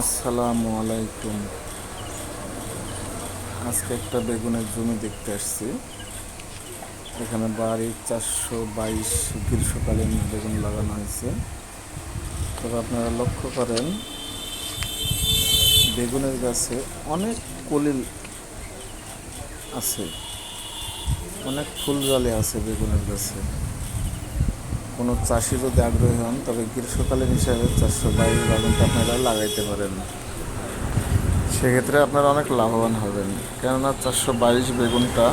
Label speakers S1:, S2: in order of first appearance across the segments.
S1: আসসালামু আলাইকুম। আজকে একটা বেগুনের জমি দেখতে আসছি। এখানে বাড়ির চারশো বাইশ গ্রীষ্মকালীন বেগুন লাগানো হয়েছে। তবে আপনারা লক্ষ্য করেন, বেগুনের গাছে অনেক কলিল আছে, অনেক ফুল জলে আছে বেগুনের গাছে। কোনো চাষি যদি আগ্রহী হন, তবে গ্রীষ্মকালীন হিসাবে চারশো বাইশ বাগানটা আপনারা লাগাইতে পারেন। সেক্ষেত্রে আপনারা অনেক লাভবান হবেন। কেননা চারশো বাইশ বেগুনটা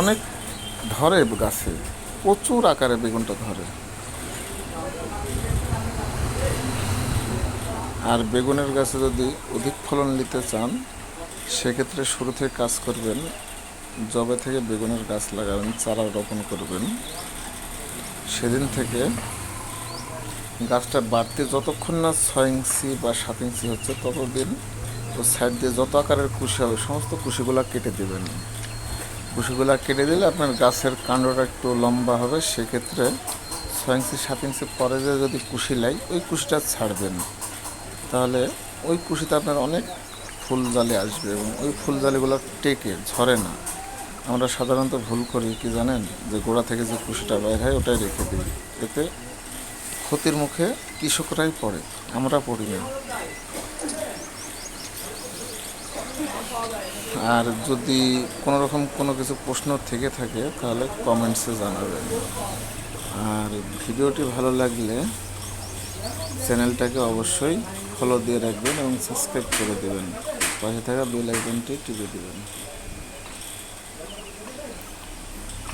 S1: অনেক ধরে গাছে, প্রচুর আকারে বেগুনটা ধরে। আর বেগুনের গাছে যদি অধিক ফলন নিতে চান, সেক্ষেত্রে শুরু থেকে কাজ করবেন জবে থেকে বেগুনের গাছ লাগাবেন, চারা রোপণ করবেন। সেদিন থেকে গাছটা বাড়তে যতক্ষণ না ছয় ইঞ্চি বা সাত ইঞ্চি হচ্ছে, ততদিন ও সাইড দিয়ে যত আকারের কুশি হবে, সমস্ত কুশিগুলো কেটে দেবেন। কুশিগুলো কেটে দিলে আপনার গাছের কাণ্ডটা একটু লম্বা হবে, সেক্ষেত্রে ছয় ইঞ্চি, সাত ইঞ্চি পরে যে যদি কুশি লাই, ওই কুশিটা ছাড়বেন। তাহলে ওই কুশিতে আপনার অনেক ফুল জালে আসবে এবং ওই ফুল জালিগুলো টেকে, ঝরে না। আমরা সাধারণত ভুল করি, কি জানেন? যে গোড়া থেকে যে কুশিটা বের হয়, ওটাই রেখে দিই। এতে ক্ষতির মুখে কৃষকরাই পড়ে, আমরা পড়ি না। আর যদি কোনো রকম কোনো কিছু প্রশ্ন থেকে থাকে, তাহলে কমেন্টসে জানাবেন। আর ভিডিওটি ভালো লাগলে চ্যানেলটাকে অবশ্যই ফলো দিয়ে রাখবেন এবং সাবস্ক্রাইব করে দেবেন। পাশে থাকা বেল আইকনটি টিপে দেবেন।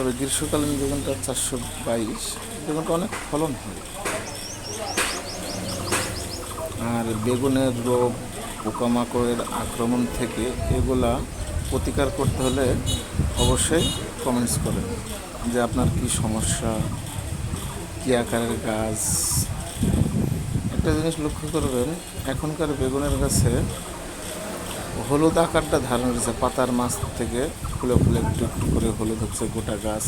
S1: তবে গ্রীষ্মকালীন বেগুনটা চারশো বাইশ। বেগুনটা অনেক ফলন হয়। আর বেগুনের রোগ, পোকামাকড়ের আক্রমণ থেকে এগুলা প্রতিকার করতে হলে অবশ্যই কমেন্টস করেন যে আপনার কি সমস্যা, কী আকারের গাছ। একটা জিনিস লক্ষ্য করবেন, এখনকার বেগুনের গাছে হলুদ আকারটা ধারণ করেছে পাতার মাছ থেকে ফুলে ফুলে একটু একটু করে হলুদ হচ্ছে গোটা গাছ।